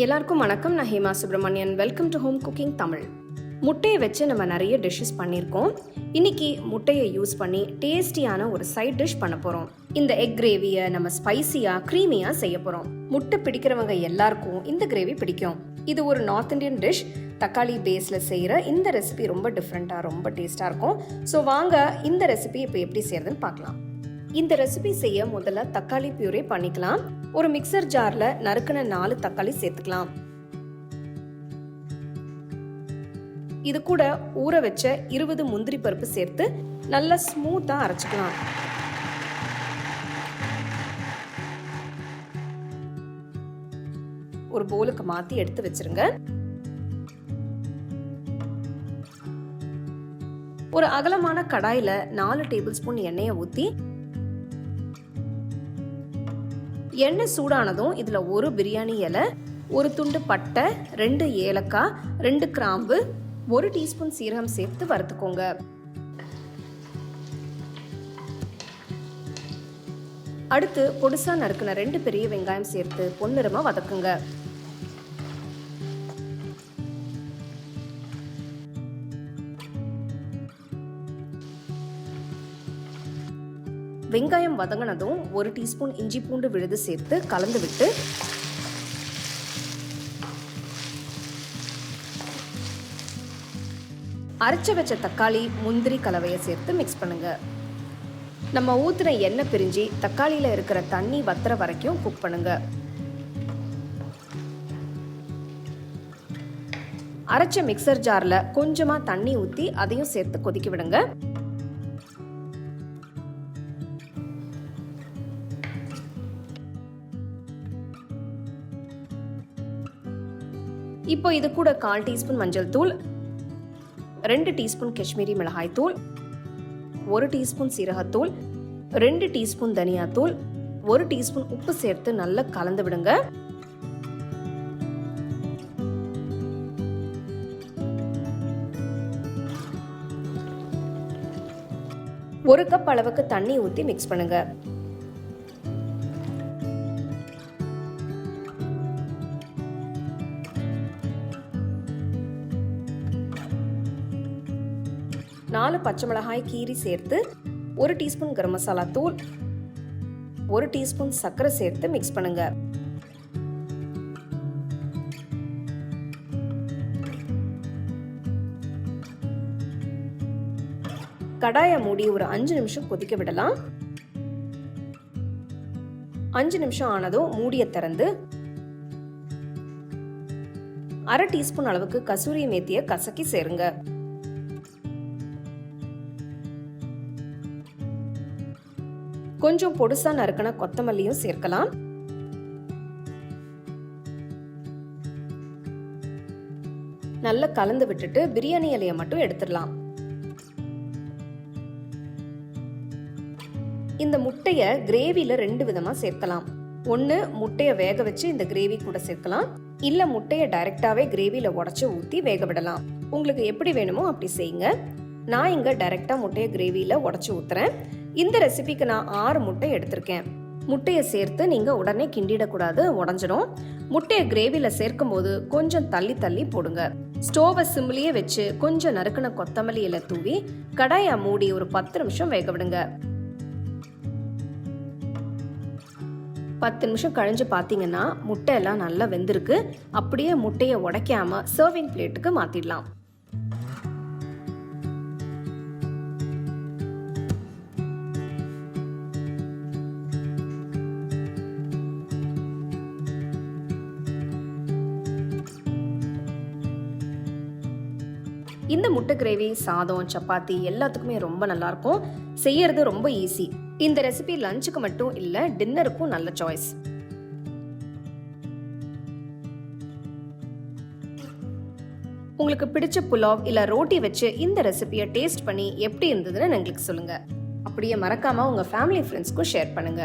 எல்லாருக்கும் வணக்கம். நான் Hema Subramanian welcome to home cooking Tamil முட்டையை வச்சு நம்ம நிறைய டிஷ்ஷஸ் பண்ணியிருக்கோம். இன்னைக்கு முட்டையை யூஸ் பண்ணி டேஸ்டியான ஒரு சைட் டிஷ் பண்ண போகிறோம் இந்த எக் கிரேவியை நம்ம ஸ்பைசியாக க்ரீமியாக செய்ய போகிறோம் முட்டை பிடிக்கிறவங்க எல்லாருக்கும் இந்த கிரேவி பிடிக்கும். இது ஒரு நார்த் இந்தியன் டிஷ் தக்காளி பேஸில் செய்கிற இந்த ரெசிபி ரொம்ப டிஃப்ரெண்ட்டாக ரொம்ப டேஸ்ட்டாக இருக்கும். ஸோ வாங்க இந்த ரெசிபி இப்போ எப்படி செய்யறதுன்னு பார்க்கலாம். இந்த ரெசிபி செய்ய முதல்ல தக்காளி பியூரே பண்ணிக்கலாம். ஒரு மிக்சர் ஜார்ல நறுக்கின நாலு தக்காளி சேர்த்துக்கலாம். இது கூட ஊற வச்ச இருபது முந்திரி பருப்பு சேர்த்து நல்லா ஸ்மூத்தா அரைச்சிக்கலாம். ஒரு போலுக்கு மாத்தி எடுத்து வச்சிருங்க. ஒரு அகலமான கடாயில நாலு டேபிள் ஸ்பூன் எண்ணெயை ஊற்றி எண்ணெய் சூடானதும் இதில் ஒரு பிரியாணி இலை ஒரு துண்டு பட்டை ரெண்டு ஏலக்காய் ரெண்டு கிராம்பு ஒரு டீஸ்பூன் சீரகம் சேர்த்து வறுத்துக்கோங்க. அடுத்து பொடுசா நறுக்கின ரெண்டு பெரிய வெங்காயம் சேர்த்து பொன்னிறமாக வதக்குங்க. வெங்காயம் வதங்கினதும் ஒரு டீஸ்பூன் இஞ்சி பூண்டு விழுது சேர்த்து கலந்து விட்டு அரைச்சு வச்ச தக்காளி முந்திரி கலவையை சேர்த்து மிக்ஸ் பண்ணுங்க. நம்ம ஊத்துன எண்ணெய் பிரிஞ்சு தக்காளியில இருக்கிற தண்ணி வத்துற வரைக்கும் குக் பண்ணுங்க. அரைச்ச மிக்சர் ஜார்ல கொஞ்சமா தண்ணி ஊத்தி அதையும் சேர்த்து கொதிக்க விடுங்க. இப்போ இது கூட கால் டீஸ்பூன் மஞ்சள் தூள் ரெண்டு டீஸ்பூன் காஷ்மீரி மிளகாய் தூள் ஒரு டீஸ்பூன் சீரகத்தூள் ரெண்டு டீஸ்பூன் தனியாத்தூள் ஒரு டீஸ்பூன் உப்பு சேர்த்து நல்லா கலந்து விடுங்க. ஒரு கப் அளவுக்கு தண்ணி ஊற்றி மிக்ஸ் பண்ணுங்கள் நாலு பச்சை மிளகாய் கீரி சேர்த்து ஒரு டீஸ்பூன் கரம் மசாலா தூள் ஒரு டீஸ்பூன் சர்க்கரை சேர்த்து மிக்ஸ் பண்ணுங்க. கடாயை மூடி ஒரு அஞ்சு நிமிஷம் கொதிக்க விடலாம். அஞ்சு நிமிஷம் ஆனதும் மூடிய திறந்து அரை டீஸ்பூன் அளவுக்கு கசூரி மேத்திய கசக்கி சேருங்க. கொஞ்சம் பொடுசா நறுக்கின கொத்தமல்லியும் சேர்க்கலாம். நல்லா கலந்து விட்டுட்டு பிரியாணி இலையை மட்டும் எடுத்துடலாம். இந்த முட்டைய கிரேவில ரெண்டு விதமா சேர்க்கலாம். ஒன்று முட்டையை வேக வச்சு இந்த கிரேவி கூட சேர்க்கலாம். இல்ல முட்டையை டைரக்டாவே கிரேவில உடச்சி ஊத்தி வேக விடலாம். உங்களுக்கு எப்படி வேணுமோ அப்படி செய்யுங்க. நான் இங்க டைரக்டா முட்டையை கிரேவில உடச்சி ஊத்துறேன். இந்த ரெசிபிக்கு நான் ஆறு முட்டை எடுத்திருக்கேன். முட்டையை சேர்த்து நீங்கள் உடனே கிண்டிடக்கூடாது உடஞ்சிடும். முட்டையை கிரேவியில் சேர்க்கும் போது கொஞ்சம் தள்ளி தள்ளி போடுங்க. ஸ்டோவை சிம்லேயே வச்சு கொஞ்சம் நறுக்கின கொத்தமல்லி இலை தூவி கடாயை மூடி ஒரு பத்து நிமிஷம் வேக விடுங்க. பத்து நிமிஷம் கழிஞ்சு பார்த்தீங்கன்னா முட்டையெல்லாம் நல்லா வெந்திருக்கு. அப்படியே முட்டையை உடைக்காம சர்விங் பிளேட்டுக்கு மாற்றிடலாம் இந்த முட்டை கிரேவி சாதம் சப்பாத்தி எல்லாத்துக்குமே ரொம்ப நல்லா இருக்கும் செய்யறது ரொம்ப ஈஸி இந்த ரெசிபி லஞ்சுக்கு மட்டும் இல்ல டின்னருக்கும் நல்ல சாய்ஸ் உங்களுக்கு பிடிச்ச புலாவ் இல்ல ரோட்டி வச்சு இந்த ரெசிபியை டேஸ்ட் பண்ணி எப்படி இருந்ததுன்னு எங்களுக்கு சொல்லுங்க. அப்படியே மறக்காம உங்க ஃபேமிலி ஃப்ரெண்ட்ஸ்க்கும் ஷேர் பண்ணுங்க.